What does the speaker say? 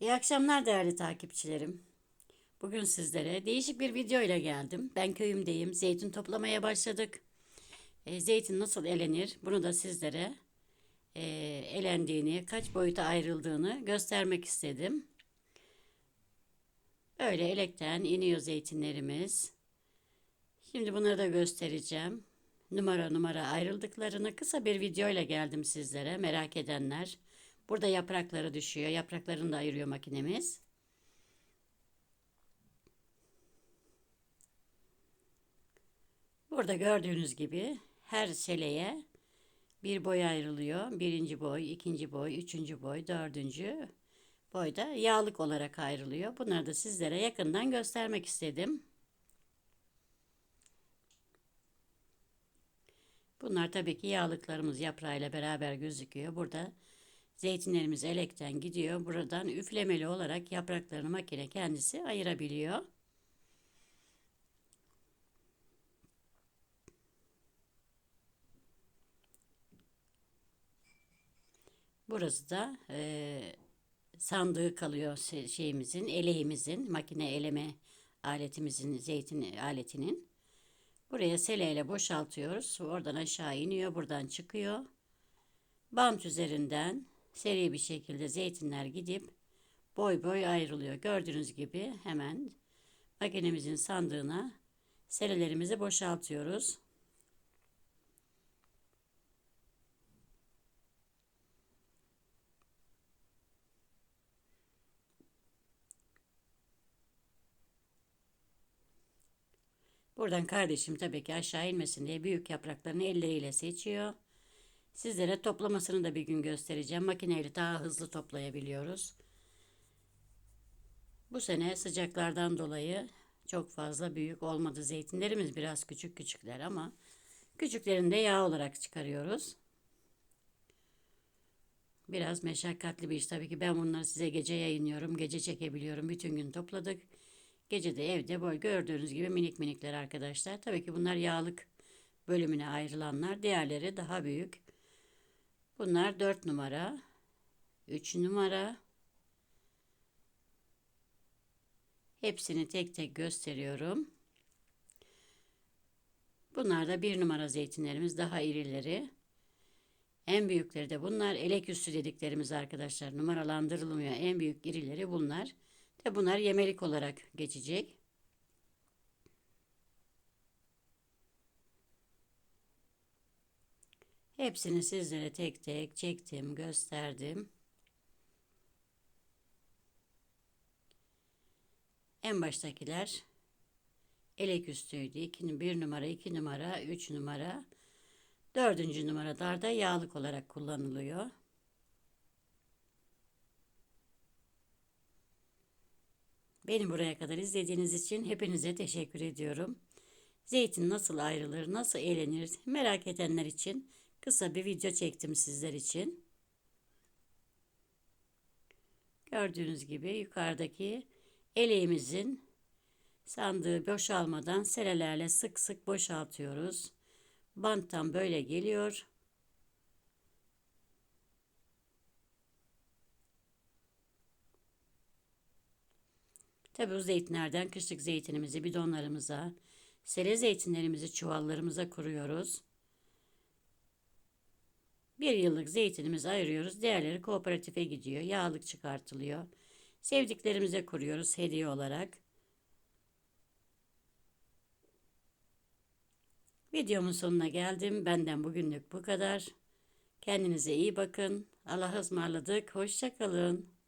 İyi akşamlar değerli takipçilerim. Bugün sizlere değişik bir video ile geldim. Ben köyümdeyim. Zeytin toplamaya başladık. E, zeytin nasıl elenir? Bunu da sizlere e, elendiğini, kaç boyuta ayrıldığını göstermek istedim. Böyle elekten iniyor zeytinlerimiz. Şimdi bunları da göstereceğim. Numara numara ayrıldıklarını kısa bir video ile geldim sizlere. Merak edenler. Burada yaprakları düşüyor. Yapraklarını da ayırıyor makinemiz. Burada gördüğünüz gibi her seleye bir boy ayrılıyor. Birinci boy, ikinci boy, üçüncü boy, dördüncü boyda yağlık olarak ayrılıyor. Bunları da sizlere yakından göstermek istedim. Bunlar tabii ki yağlıklarımız yaprağıyla beraber gözüküyor. Burada zeytinlerimiz elekten gidiyor. Buradan üflemeli olarak yapraklarını makine kendisi ayırabiliyor. Burası da e, sandığı kalıyor şeyimizin, eleğimizin, makine eleme aletimizin, zeytin aletinin. Buraya seleyle boşaltıyoruz. Oradan aşağı iniyor, buradan çıkıyor. Bant üzerinden seri bir şekilde zeytinler gidip boy boy ayrılıyor. Gördüğünüz gibi hemen makinemizin sandığına selelerimizi boşaltıyoruz. Buradan kardeşim tabii ki aşağı inmesin diye büyük yapraklarını elleriyle seçiyor. Sizlere toplamasını da bir gün göstereceğim. Makineyle daha hızlı toplayabiliyoruz. Bu sene sıcaklardan dolayı çok fazla büyük olmadı. Zeytinlerimiz biraz küçük küçükler ama küçüklerini de yağ olarak çıkarıyoruz. Biraz meşakkatli bir iş tabii ki. Ben bunları size gece yayınlıyorum. Gece çekebiliyorum. Bütün gün topladık. Gece de evde boy gördüğünüz gibi minik minikler arkadaşlar. Tabii ki bunlar yağlık bölümüne ayrılanlar. Diğerleri daha büyük. Bunlar 4 numara, 3 numara. Hepsini tek tek gösteriyorum. Bunlar da 1 numara zeytinlerimiz daha irileri. En büyükleri de bunlar. Elek üstü dediklerimiz arkadaşlar. Numaralandırılmıyor. En büyük irileri bunlar. Ve bunlar yemelik olarak geçecek. Hepsini sizlere tek tek çektim, gösterdim. En baştakiler elek üstüydü. 2, 1 numara, 2 numara, 3 numara. Dördüncü numaralarda yağlık olarak kullanılıyor. Beni buraya kadar izlediğiniz için hepinize teşekkür ediyorum. Zeytin nasıl ayrılır, nasıl eğlenir merak edenler için kısa bir video çektim sizler için. Gördüğünüz gibi yukarıdaki eleğimizin sandığı boşalmadan serelerle sık sık boşaltıyoruz. Banttan böyle geliyor. Tabi bu zeytinlerden kışlık zeytinimizi bidonlarımıza, sele zeytinlerimizi çuvallarımıza kuruyoruz. Bir yıllık zeytinimizi ayırıyoruz. Diğerleri kooperatife gidiyor. Yağlık çıkartılıyor. Sevdiklerimize kuruyoruz hediye olarak. Videomun sonuna geldim. Benden bugünlük bu kadar. Kendinize iyi bakın. Allah'a ısmarladık. Hoşçakalın.